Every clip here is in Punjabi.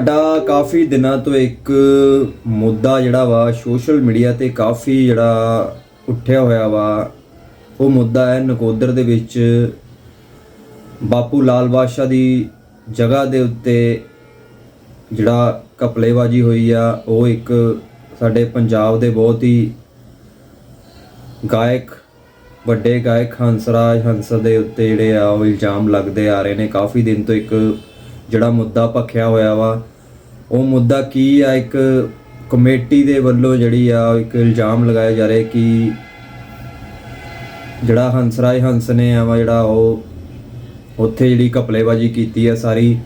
ਸਾਡਾ ਕਾਫੀ ਦਿਨਾਂ ਤੋਂ ਇੱਕ ਮੁੱਦਾ ਜਿਹੜਾ ਵਾ, ਸੋਸ਼ਲ ਮੀਡੀਆ ਤੇ ਕਾਫੀ ਜਿਹੜਾ ਉੱਠਿਆ ਹੋਇਆ ਵਾ, ਉਹ ਮੁੱਦਾ ਹੈ ਨਕੋਦਰ ਦੇ ਵਿੱਚ ਬਾਪੂ ਲਾਲ ਬਾਦਸ਼ਾਹ ਦੀ ਜਗ੍ਹਾ ਦੇ ਉੱਤੇ ਜਿਹੜਾ ਕਪਲੇਬਾਜੀ ਹੋਈ ਆ, ਉਹ ਇੱਕ ਸਾਡੇ ਪੰਜਾਬ ਦੇ ਬਹੁਤ ਹੀ ਗਾਇਕ, ਵੱਡੇ ਗਾਇਕ ਹੰਸਰਾਜ ਹੰਸ ਦੇ ਉੱਤੇ ਜਿਹੜੇ ਆ, ਉਹ ਇਲਜ਼ਾਮ ਲੱਗਦੇ ਆ ਰਹੇ ਨੇ। ਕਾਫੀ ਦਿਨ ਤੋਂ ਇੱਕ ਜਿਹੜਾ ਮੁੱਦਾ ਭਖਿਆ ਹੋਇਆ ਵਾ ਉਹ ਮੁੱਦਾ ਕੀ ਆ? ਇੱਕ ਕਮੇਟੀ ਦੇ ਵੱਲੋਂ ਜਿਹੜੀ ਆ, ਇੱਕ ਇਲਜ਼ਾਮ ਲਗਾਇਆ ਜਾ ਰਿਹਾ ਕਿ ਜਿਹੜਾ ਹੰਸਰਾਜ ਹੰਸ ਨੇ ਆ ਵਾ ਜਿਹੜਾ ਉਹ ਉੱਥੇ ਜਿਹੜੀ ਕਪਲੇਬਾਜੀ ਕੀਤੀ ਆ ਸਾਰੀ,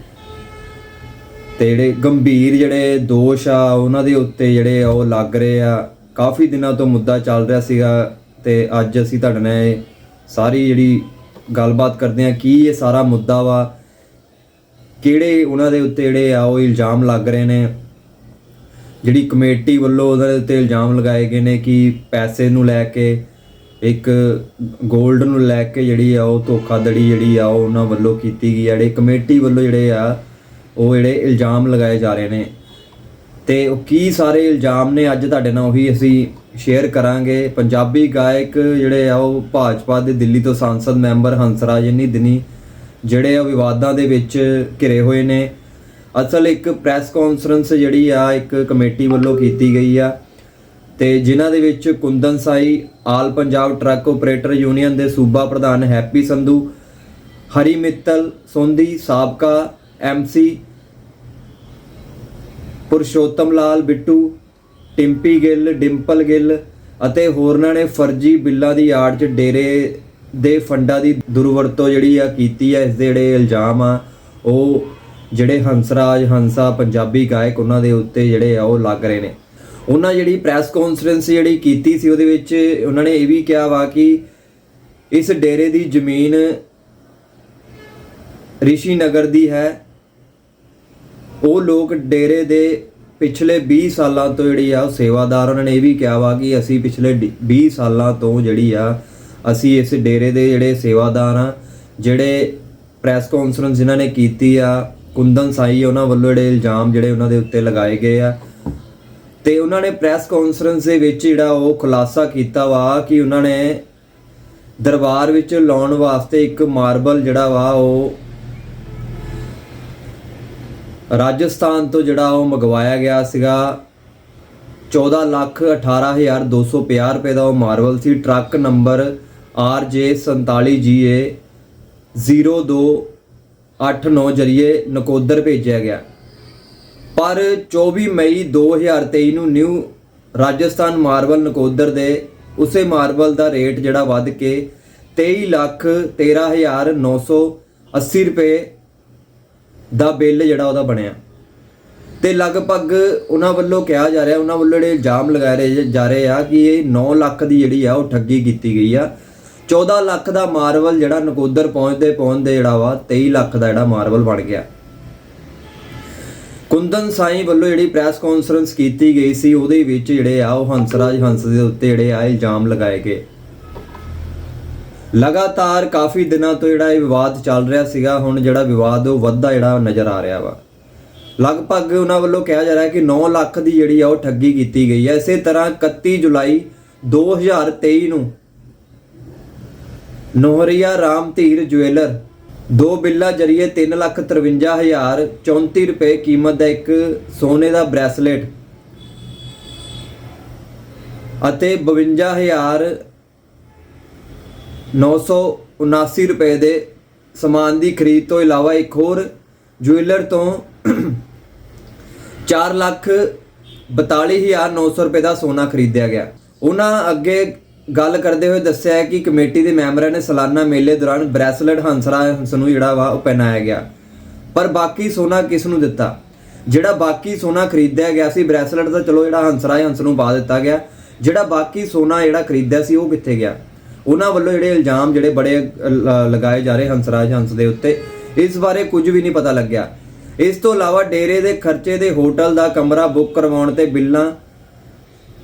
ਤੇ ਜਿਹੜੇ ਗੰਭੀਰ ਜਿਹੜੇ ਦੋਸ਼ ਆ, ਉਹਨਾਂ ਦੇ ਉੱਤੇ ਜਿਹੜੇ ਆ ਉਹ ਲੱਗ ਰਹੇ ਆ। ਕਾਫੀ ਦਿਨਾਂ ਤੋਂ ਮੁੱਦਾ ਚੱਲ ਰਿਹਾ ਸੀਗਾ ਤੇ ਅੱਜ ਅਸੀਂ ਤੁਹਾਡੇ ਨਾਲ ਇਹ ਸਾਰੀ ਜਿਹੜੀ ਗੱਲਬਾਤ ਕਰਦੇ ਆ ਕੀ ਇਹ ਸਾਰਾ ਮੁੱਦਾ ਵਾ ਕਿਹੜੇ ਉਹਨਾਂ ਦੇ ਉੱਤੇ ਜਿਹੜੇ ਆ ਉਹ ਇਲਜ਼ਾਮ ਲੱਗ ਰਹੇ ਨੇ? ਜਿਹੜੀ ਕਮੇਟੀ ਵੱਲੋਂ ਉਹਦੇ ਉੱਤੇ ਇਲਜ਼ਾਮ ਲਗਾਏ ਗਏ ਨੇ ਕਿ ਪੈਸੇ ਨੂੰ ਲੈ ਕੇ, ਇੱਕ 골ਡ ਨੂੰ ਲੈ ਕੇ ਜਿਹੜੀ ਆ ਉਹ ਧੋਖਾਧੜੀ ਜਿਹੜੀ ਆ ਉਹ ਉਹਨਾਂ ਵੱਲੋਂ ਕੀਤੀ ਗਈ ਆ। ਜਿਹੜੇ ਕਮੇਟੀ ਵੱਲੋਂ ਜਿਹੜੇ ਆ, ਉਹ ਜਿਹੜੇ ਇਲਜ਼ਾਮ ਲਗਾਏ ਜਾ ਰਹੇ ਨੇ। ਤੇ ਉਹ ਕੀ ਸਾਰੇ ਇਲਜ਼ਾਮ ਨੇ? ਅੱਜ ਤੁਹਾਡੇ ਨਾਲ ਉਹੀ ਅਸੀਂ ਸ਼ੇਅਰ ਕਰਾਂਗੇ। ਪੰਜਾਬੀ ਗਾਇਕ ਜਿਹੜੇ ਆ ਉਹ ਭਾਜਪਾ ਦੇ ਦਿੱਲੀ ਤੋਂ ਸੰਸਦ ਮੈਂਬਰ ਹੰਸਰਾਜ ਇੰਨੀ ਦਿਨੀ ਜਿਹੜੇ ਆ ਵਿਵਾਦਾਂ ਦੇ ਵਿੱਚ ਘਿਰੇ ਹੋਏ ਨੇ। ਅਸਲ ਇੱਕ ਪ੍ਰੈਸ ਕਾਨਫਰੰਸ ਜਿਹੜੀ ਆ, ਇੱਕ ਕਮੇਟੀ ਵੱਲੋਂ ਕੀਤੀ ਗਈ ਆ। ਤੇ ਜਿਨ੍ਹਾਂ ਦੇ ਵਿੱਚ Kundan Sai, all Punjab truck operator union ਦੇ ਸੂਬਾ ਪ੍ਰਧਾਨ ਹੈਪੀ ਸੰਧੂ, ਹਰੀ ਮਿੱਤਲ ਸੋਂਦੀ ਸਾਬਕਾ ਐਮਸੀ ਪੁਰਸ਼ੋਤਮ ਲਾਲ ਬਿੱਟੂ, ਟਿੰਪੀ ਗਿੱਲ, ਡਿੰਪਲ ਗਿੱਲ ਅਤੇ ਹੋਰਨਾਂ ਨੇ ਫਰਜ਼ੀ ਬਿੱਲਾਂ ਦੀ ਆੜ 'ਚ ਡੇਰੇ ਦੇ ਫੰਡਾਂ ਦੀ ਦੁਰਵਰਤੋਂ ਜਿਹੜੀ ਆ ਕੀਤੀ ਆ, ਇਸ ਦੇ ਜਿਹੜੇ ਇਲਜ਼ਾਮ ਆ, ਉਹ ਜਿਹੜੇ ਹੰਸਰਾਜ, ਹੰਸਾ, ਪੰਜਾਬੀ ਗਾਇਕ ਉਹਨਾਂ ਦੇ ਉੱਤੇ ਜਿਹੜੇ ਆ, ਉਹ ਲੱਗ ਰਹੇ ਨੇ। ਉਹਨਾਂ ਜਿਹੜੀ ਪ੍ਰੈਸ ਕਾਨਫਰੰਸ ਜਿਹੜੀ ਕੀਤੀ ਸੀ, ਉਹਦੇ ਵਿੱਚ ਉਹਨਾਂ ਨੇ ਇਹ ਵੀ ਕਿਹਾ ਵਾ ਕਿ ਇਸ ਡੇਰੇ ਦੀ ਜ਼ਮੀਨ ਰਿਸ਼ੀ ਨਗਰ ਦੀ ਹੈ। ਉਹ ਲੋਕ ਡੇਰੇ ਦੇ ਪਿਛਲੇ 20 ਸਾਲਾਂ ਤੋਂ ਜਿਹੜੀ ਆ, ਉਹ ਸੇਵਾਦਾਰ ਉਹਨਾਂ ਨੇ ਇਹ ਵੀ ਕਿਹਾ ਵਾ ਕਿ ਅਸੀਂ ਪਿਛਲੇ ਡੀ- 20 ਸਾਲਾਂ ਤੋਂ ਜਿਹੜੀ ਆ ਅਸੀਂ ਇਸ ਡੇਰੇ ਦੇ ਜਿਹੜੇ ਸੇਵਾਦਾਰ ਆ ਜਿਹੜੇ ਪ੍ਰੈਸ ਕਾਨਫਰੰਸ ਜਿਨ੍ਹਾਂ ਨੇ ਕੀਤੀ ਆ, ਕੁੰਦਨ ਸਾਈ ਉਹਨਾਂ ਵੱਲੋਂ ਜਿਹੜੇ ਇਲਜ਼ਾਮ ਜਿਹੜੇ ਉਹਨਾਂ ਦੇ ਉੱਤੇ ਲਗਾਏ ਗਏ ਆ। ਤੇ ਉਹਨਾਂ ਨੇ ਪ੍ਰੈਸ ਕਾਨਫਰੰਸ ਦੇ ਵਿੱਚ ਜਿਹੜਾ ਉਹ ਖੁਲਾਸਾ ਕੀਤਾ ਵਾ ਕਿ ਉਹਨਾਂ ਨੇ ਦਰਬਾਰ ਵਿੱਚ ਲਾਉਣ ਵਾਸਤੇ ਇੱਕ ਮਾਰਬਲ ਜਿਹੜਾ ਵਾ ਉਹ ਰਾਜਸਥਾਨ ਤੋਂ ਜਿਹੜਾ ਉਹ ਮੰਗਵਾਇਆ ਗਿਆ ਸੀਗਾ। 14 ਲੱਖ 18250 ਰੁਪਏ ਦਾ ਉਹ ਮਾਰਬਲ ਸੀ। ਟਰੱਕ ਨੰਬਰ RJ47GA 0289 ਜਰੀਏ ਨਕੋਦਰ ਭੇਜਿਆ ਗਿਆ। ਪਰ 24 ਮਈ 2023 ਨੂੰ ਨਿਊ ਰਾਜਸਥਾਨ ਮਾਰਬਲ ਨਕੋਦਰ ਦੇ ਉਸੇ ਮਾਰਬਲ ਦਾ ਰੇਟ ਜਿਹੜਾ ਵੱਧ ਕੇ 23 ਲੱਖ 13980 ਰੁਪਏ ਦਾ ਬਿੱਲ ਜਿਹੜਾ ਉਹਦਾ ਬਣਿਆ। ਤੇ ਲਗਭਗ ਉਹਨਾਂ ਵੱਲੋਂ ਕਿਹਾ ਜਾ ਰਿਹਾ, ਉਹਨਾਂ ਵੱਲੋਂ ਜਿਹੜੇ ਇਲਜ਼ਾਮ ਲਗਾਏ ਜਾ ਰਹੇ ਆ ਕਿ ਇਹ 9 ਲੱਖ ਦੀ ਜਿਹੜੀ ਆ ਉਹ ਠੱਗੀ ਕੀਤੀ ਗਈ ਆ। 14 ਲੱਖ ਦਾ ਮਾਰਵਲ ਜਿਹੜਾ ਨਕੋਦਰ ਪਹੁੰਚਦੇ ਪਹੁੰਚਦੇ ਜਿਹੜਾ ਵਾ 23 ਲੱਖ ਦਾ ਜਿਹੜਾ ਮਾਰਵਲ ਬਣ ਗਿਆ। ਕੁੰਦਨ ਸਾਈ ਵੱਲੋਂ ਜਿਹੜੀ ਪ੍ਰੈਸ ਕਾਨਫਰੰਸ ਕੀਤੀ ਗਈ ਸੀ, ਉਹਦੇ ਵਿੱਚ ਜਿਹੜੇ ਆ, ਉਹ ਹੰਸਰਾਜ ਹੰਸ ਦੇ ਉੱਤੇ ਜਿਹੜੇ ਆ, ਇਲਜ਼ਾਮ ਲਗਾਏ ਗਏ। ਲਗਾਤਾਰ ਕਾਫੀ ਦਿਨਾਂ ਤੋਂ ਜਿਹੜਾ ਇਹ ਵਿਵਾਦ ਚੱਲ ਰਿਹਾ ਸੀਗਾ, ਹੁਣ ਜਿਹੜਾ ਵਿਵਾਦ ਉਹ ਵੱਧਦਾ ਜਿਹੜਾ ਨਜ਼ਰ ਆ ਰਿਹਾ ਵਾ। ਲਗਭਗ ਉਹਨਾਂ ਵੱਲੋਂ ਕਿਹਾ ਜਾ ਰਿਹਾ ਕਿ 9 ਲੱਖ ਦੀ ਜਿਹੜੀ ਆ, ਉਹ ਠੱਗੀ ਕੀਤੀ ਗਈ ਹੈ। ਇਸੇ ਤਰ੍ਹਾਂ 31 ਜੁਲਾਈ 2023 ਨੂੰ ਨੋਹਰੀਆ ਰਾਮ ਧੀਰ ਜੁਐਲਰ। ਦੋ ਬਿੱਲਾਂ ਜਰੀਏ 353034 ਰੁਪਏ ਕੀਮਤ ਦਾ ਇੱਕ ਸੋਨੇ ਦਾ ਬ੍ਰੈਸਲੇਟ ਅਤੇ 52000 979 ਰੁਪਏ ਦੇ ਸਮਾਨ ਦੀ ਖਰੀਦ ਤੋਂ ਇਲਾਵਾ ਇੱਕ ਹੋਰ ਜੁਐਲਰ ਤੋਂ 4 ਲੱਖ 42900 ਰੁਪਏ ਦਾ ਸੋਨਾ ਖਰੀਦਿਆ ਗਿਆ। ਉਹਨਾਂ ਅੱਗੇ ਗੱਲ ਕਰਦੇ ਹੋਏ ਦੱਸਿਆ ਹੈ ਕਿ ਕਮੇਟੀ ਦੇ ਮੈਂਬਰਾਂ ਨੇ ਸਾਲਾਨਾ ਮੇਲੇ ਦੌਰਾਨ ਬ੍ਰੈਸਲੇਟ ਹੰਸਰਾ ਹੰਸ ਨੂੰ ਜਿਹੜਾ ਵਾ ਉਹ ਪਹਿਨਾਇਆ ਗਿਆ। ਪਰ ਬਾਕੀ ਸੋਨਾ ਕਿਸ ਨੂੰ ਦਿੱਤਾ? ਜਿਹੜਾ ਬਾਕੀ ਸੋਨਾ ਖਰੀਦਿਆ ਗਿਆ ਸੀ, ਬ੍ਰੈਸਲੇਟ ਦਾ ਚਲੋ ਜਿਹੜਾ ਹੰਸਰਾ ਹੰਸ ਨੂੰ ਪਾ ਦਿੱਤਾ ਗਿਆ। ਜਿਹੜਾ ਬਾਕੀ ਸੋਨਾ ਜਿਹੜਾ ਖਰੀਦਿਆ ਸੀ, ਉਹ ਕਿੱਥੇ ਗਿਆ? ਉਹਨਾਂ ਵੱਲੋਂ ਜਿਹੜੇ ਇਲਜ਼ਾਮ ਜਿਹੜੇ ਬੜੇ ਲ- ਲਗਾਏ ਜਾ ਰਹੇ ਹੰਸਰਾਜ ਹੰਸ ਦੇ ਉੱਤੇ, ਇਸ ਬਾਰੇ ਕੁਝ ਵੀ ਨਹੀਂ ਪਤਾ ਲੱਗਿਆ। ਇਸ ਤੋਂ ਇਲਾਵਾ ਡੇਰੇ ਦੇ ਖਰਚੇ ਦੇ ਹੋਟਲ ਦਾ ਕਮਰਾ ਬੁੱਕ ਕਰਵਾਉਣ ਤੇ ਬਿੱਲਾਂ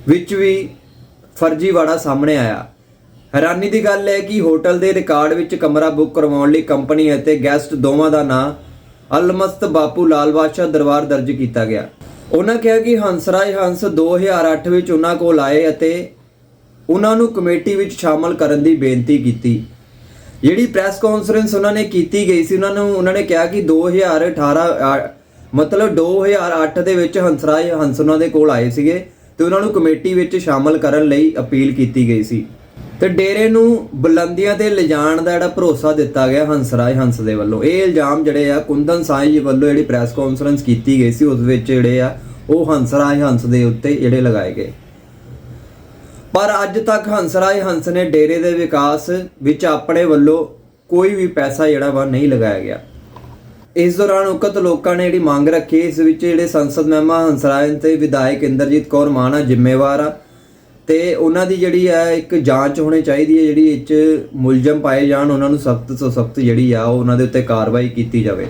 ਵਿੱਚ ਵੀ ਫਰਜ਼ੀਵਾੜਾ ਸਾਹਮਣੇ ਆਇਆ। ਹੈਰਾਨੀ ਦੀ ਗੱਲ ਹੈ ਕਿ ਹੋਟਲ ਦੇ ਰਿਕਾਰਡ ਵਿੱਚ ਕਮਰਾ ਬੁੱਕ ਕਰਵਾਉਣ ਲਈ ਕੰਪਨੀ ਅਤੇ ਗੈਸਟ ਦੋਵਾਂ ਦਾ ਨਾਂ ਅਲਮਸਤ ਬਾਪੂ ਲਾਲ ਬਾਦਸ਼ਾਹ ਦਰਬਾਰ ਦਰਜ ਕੀਤਾ ਗਿਆ। ਉਹਨਾਂ ਕਿਹਾ ਕਿ ਹੰਸਰਾਜ ਹੰਸ 2008 ਵਿੱਚ ਉਹਨਾਂ ਕੋਲ ਆਏ ਅਤੇ ਉਹਨਾਂ ਨੂੰ ਕਮੇਟੀ ਵਿੱਚ ਸ਼ਾਮਲ ਕਰਨ ਦੀ ਬੇਨਤੀ ਕੀਤੀ। ਜਿਹੜੀ ਪ੍ਰੈਸ ਕਾਨਫਰੰਸ ਉਹਨਾਂ ਨੇ ਕੀਤੀ ਗਈ ਸੀ, ਉਹਨਾਂ ਨੂੰ, ਉਹਨਾਂ ਨੇ ਕਿਹਾ ਕਿ 2018 ਆ- ਮਤਲਬ 2008 ਦੇ ਵਿੱਚ ਹੰਸਰਾਜ ਹੰਸ ਉਹਨਾਂ ਦੇ ਕੋਲ ਆਏ ਸੀਗੇ। ਤੇ ਉਹਨਾਂ ਨੂੰ ਕਮੇਟੀ ਵਿੱਚ ਸ਼ਾਮਲ ਕਰਨ ਲਈ ਅਪੀਲ ਕੀਤੀ ਗਈ ਸੀ। ਤੇ ਡੇਰੇ ਨੂੰ ਬੁਲੰਦੀਆਂ ਤੇ ਲਿਜਾਣ ਦਾ ਜਿਹੜਾ ਭਰੋਸਾ ਦਿੱਤਾ ਗਿਆ ਹੰਸਰਾਜ ਹੰਸ ਦੇ ਵੱਲੋਂ। ਇਹ ਇਲਜ਼ਾਮ ਜਿਹੜੇ ਆ ਕੁੰਦਨ ਸਾਈ ਜੀ ਵੱਲੋਂ ਜਿਹੜੀ ਪ੍ਰੈਸ ਕਾਨਫਰੰਸ ਕੀਤੀ ਗਈ ਸੀ, ਉਸ ਵਿੱਚ ਜਿਹੜੇ ਆ ਉਹ ਹੰਸਰਾਜ ਹੰਸ ਦੇ ਉੱਤੇ ਜਿਹੜੇ ਲਗਾਏ ਗਏ। ਪਰ ਅੱਜ ਤੱਕ ਹੰਸਰਾਜ ਹੰਸ ਨੇ ਡੇਰੇ ਦੇ ਵਿਕਾਸ ਵਿੱਚ ਆਪਣੇ ਵੱਲੋਂ ਕੋਈ ਵੀ ਪੈਸਾ ਜਿਹੜਾ ਵਾ ਨਹੀਂ ਲਗਾਇਆ ਗਿਆ। ਇਸ ਦੌਰਾਨ ਉਕਤ ਲੋਕਾਂ ਨੇ ਜਿਹੜੀ ਮੰਗ ਰੱਖੀ, ਇਸ ਵਿੱਚ ਜਿਹੜੇ ਸੰਸਦ ਮੈਂਬਰ ਹੰਸਰਾਜ ਤੇ ਵਿਧਾਇਕ ਇੰਦਰਜੀਤ ਕੌਰ ਮਾਨਾ ਜ਼ਿੰਮੇਵਾਰ ਆ। ਤੇ ਉਹਨਾਂ ਦੀ ਜਿਹੜੀ ਹੈ ਇੱਕ ਜਾਂਚ ਹੋਣੀ ਚਾਹੀਦੀ ਹੈ ਜਿਹੜੀ ਇਹ 'ਚ ਮੁਲਜ਼ਮ ਪਾਏ ਜਾਣ, ਉਹਨਾਂ ਨੂੰ ਸਖਤ ਤੋਂ ਸਖਤ ਜਿਹੜੀ ਆ, ਉਹ ਉਹਨਾਂ ਦੇ ਉੱਤੇ ਕਾਰਵਾਈ ਕੀਤੀ ਜਾਵੇ।